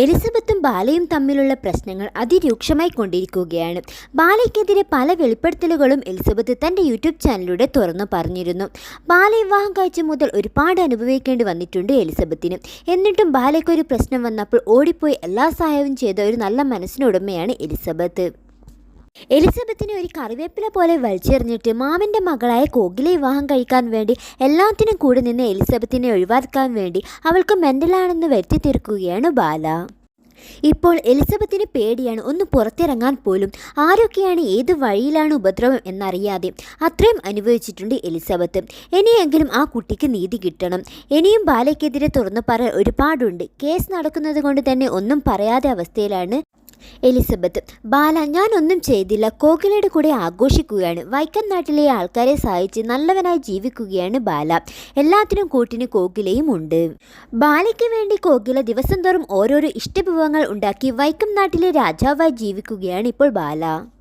എലിസബത്തും ബാലയും തമ്മിലുള്ള പ്രശ്നങ്ങൾ അതിരൂക്ഷമായി കൊണ്ടിരിക്കുകയാണ്. ബാലയ്ക്കെതിരെ പല വെളിപ്പെടുത്തലുകളും എലിസബത്ത് തന്റെ യൂട്യൂബ് ചാനലിലൂടെ തുറന്നു പറഞ്ഞിരുന്നു. ബാല വിവാഹം കഴിച്ച മുതൽ ഒരുപാട് അനുഭവിക്കേണ്ടി വന്നിട്ടുണ്ട് എലിസബത്തിന്. എന്നിട്ടും ബാലയ്ക്കൊരു പ്രശ്നം വന്നപ്പോൾ ഓടിപ്പോയി എല്ലാ സഹായവും ചെയ്ത ഒരു നല്ല മനസ്സിനുടമയാണ് എലിസബത്ത്. എലിസബത്തിനെ ഒരു കറിവേപ്പില പോലെ വലിച്ചെറിഞ്ഞിട്ട് മാമന്റെ മകളായ കോകിലെ വിവാഹം കഴിക്കാൻ വേണ്ടി എല്ലാത്തിനും കൂടെ നിന്ന് എലിസബത്തിനെ ഒഴിവാക്കാൻ വേണ്ടി അവൾക്ക് മെന്റലാണെന്ന് വരുത്തി തീർക്കുകയാണ് ബാല. ഇപ്പോൾ എലിസബത്തിന് പേടിയാണ് ഒന്ന് പുറത്തിറങ്ങാൻ പോലും. ആരൊക്കെയാണ് ഏത് വഴിയിലാണ് ഉപദ്രവം എന്നറിയാതെ അത്രയും അനുഭവിച്ചിട്ടുണ്ട് എലിസബത്ത്. ഇനിയെങ്കിലും ആ കുട്ടിക്ക് നീതി കിട്ടണം. ഇനിയും ബാലയ്ക്കെതിരെ തുറന്നു പറയാൻ ഒരുപാടുണ്ട്. കേസ് നടക്കുന്നത് കൊണ്ട് തന്നെ ഒന്നും പറയാതെ അവസ്ഥയിലാണ് എലിസബത്ത് ബാല ഞാനൊന്നും ചെയ്തില്ല. കോകിലയുടെ കൂടെ ആഘോഷിക്കുകയാണ്. വൈക്കം നാട്ടിലെ ആൾക്കാരെ സഹായിച്ച് നല്ലവനായി ജീവിക്കുകയാണ് ബാല. എല്ലാത്തിനും കൂട്ടിന് കോകിലയും ഉണ്ട്. ബാലയ്ക്ക് വേണ്ടി കോകില ദിവസം തോറും ഓരോരോ ഇഷ്ടവിഭവങ്ങൾ ഉണ്ടാക്കി വൈക്കം നാട്ടിലെ രാജാവായി ജീവിക്കുകയാണ് ഇപ്പോൾ ബാല.